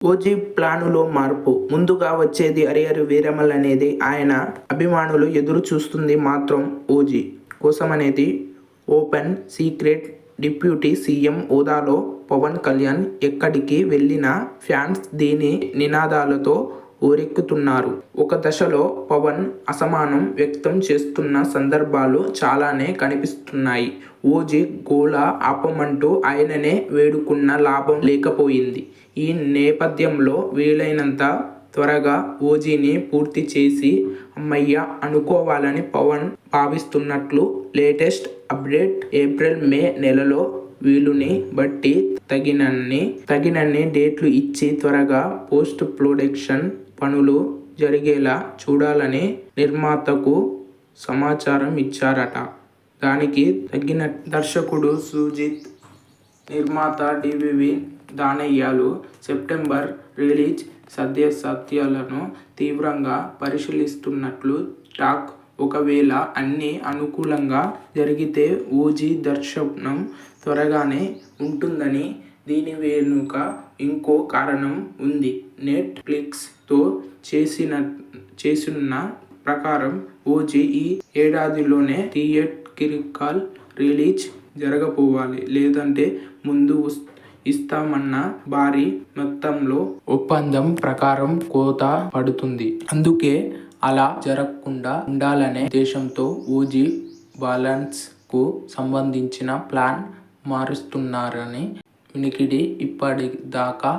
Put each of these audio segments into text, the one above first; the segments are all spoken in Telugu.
ఓజీ ప్లానులో మార్పు. ముందుగా వచ్చేది అరియరు వీరమల్ అనేది. ఆయన అభిమానులు ఎదురు చూస్తుంది మాత్రం ఓజీ కోసం అనేది ఓపెన్ సీక్రెట్ డిప్యూటీ సీఎం హోదాలో పవన్ కళ్యాణ్ ఎక్కడికి వెళ్ళినా ఫ్యాన్స్ దీని నినాదాలతో ఊరెక్కుతున్నారు. ఒక దశలో పవన్ అసమానం వ్యక్తం చేస్తున్న సందర్భాలు చాలానే కనిపిస్తున్నాయి. ఓజీ గోళ ఆపమంటూ ఆయననే వేడుకున్న లాభం లేకపోయింది. ఈ నేపథ్యంలో వీలైనంత త్వరగా ఓజీని పూర్తి చేసి అమ్మయ్య అనుకోవాలని పవన్ భావిస్తున్నట్లు లేటెస్ట్ అప్డేట్ ఏప్రిల్ మే నెలలో వీలుని బట్టి తగినన్ని తగినన్ని డేట్లు ఇచ్చి త్వరగా పోస్ట్ ప్రొడక్షన్ పనులు జరిగేలా చూడాలని నిర్మాతకు సమాచారం ఇచ్చారట. దానికి తగిన దర్శకుడు సుజిత్ నిర్మాత డివివి దానయ్యాలు సెప్టెంబర్ రిలీజ్ సత్యాలను తీవ్రంగా పరిశీలిస్తున్నట్లు టాక్ ఒకవేళ అన్నీ అనుకూలంగా జరిగితే ఓజీ దర్శనం త్వరగానే ఉంటుందని దీని వెనుక ఇంకో కారణం ఉంది. నెట్ఫ్లిక్స్తో చేసిన చేసిన ప్రకారం ఓజీ ఈ ఏడాదిలోనే థియేట్రికల్ రిలీజ్ జరగపోవాలి లేదంటే ముందు ఇస్తామన్న భారీ మొత్తంలో ఒప్పందం ప్రకారం కోత పడుతుంది. అందుకే అలా జరగకుండా ఉండాలనే ఉద్దేశంతో ఓజీ బ్యాలెన్స్కు సంబంధించిన ప్లాన్ మారుస్తున్నారని వినికిడి ఇప్పటిదాకా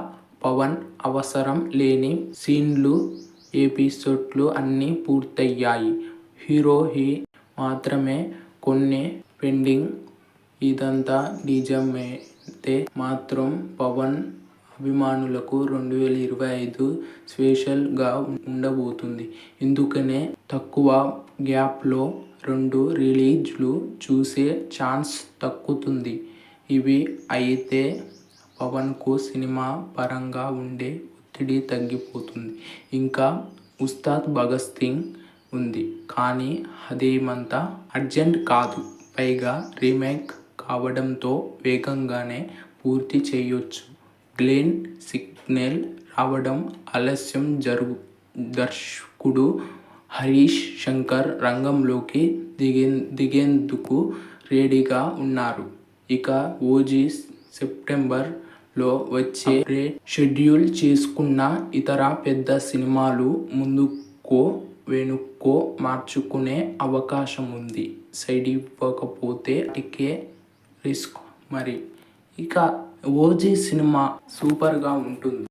పవన్ అవసరం లేని సీన్లు ఎపిసోడ్లు అన్నీ పూర్తయ్యాయి. హీరో హీ మాత్రమే కొన్ని పెండింగ్. ఇదంతా నిజమైతే మాత్రం పవన్ అభిమానులకు రెండు వేల ఇరవై ఐదు స్పెషల్గా ఉండబోతుంది. ఎందుకనే తక్కువ గ్యాప్లో రెండు రిలీజ్లు చూసే ఛాన్స్ తక్కుతుంది ఇవి అయితే పవన్కు సినిమా పరంగా ఉండే ఒత్తిడి తగ్గిపోతుంది. ఇంకా ఉస్తాద్ భగత్ సింగ్ ఉంది. కానీ అదేమంత అర్జెంట్ కాదు. పైగా రీమేక్ కావడంతో వేగంగానే పూర్తి చేయొచ్చు. గ్లెన్ సిగ్నల్ రావడం ఆలస్యం జరుగు దర్శకుడు హరీష్ శంకర్ రంగంలోకి దిగే దిగేందుకు రెడీగా ఉన్నారు. ఇక ఓజీ సెప్టెంబర్లో వచ్చే షెడ్యూల్ చేసుకున్న ఇతర పెద్ద సినిమాలు ముందుకో వెనుక్కో మార్చుకునే అవకాశం ఉంది. సైడ్ ఇవ్వకపోతే టికే రిస్క్ మరి. ఇక ఓజీ సినిమా సూపర్గా ఉంటుంది.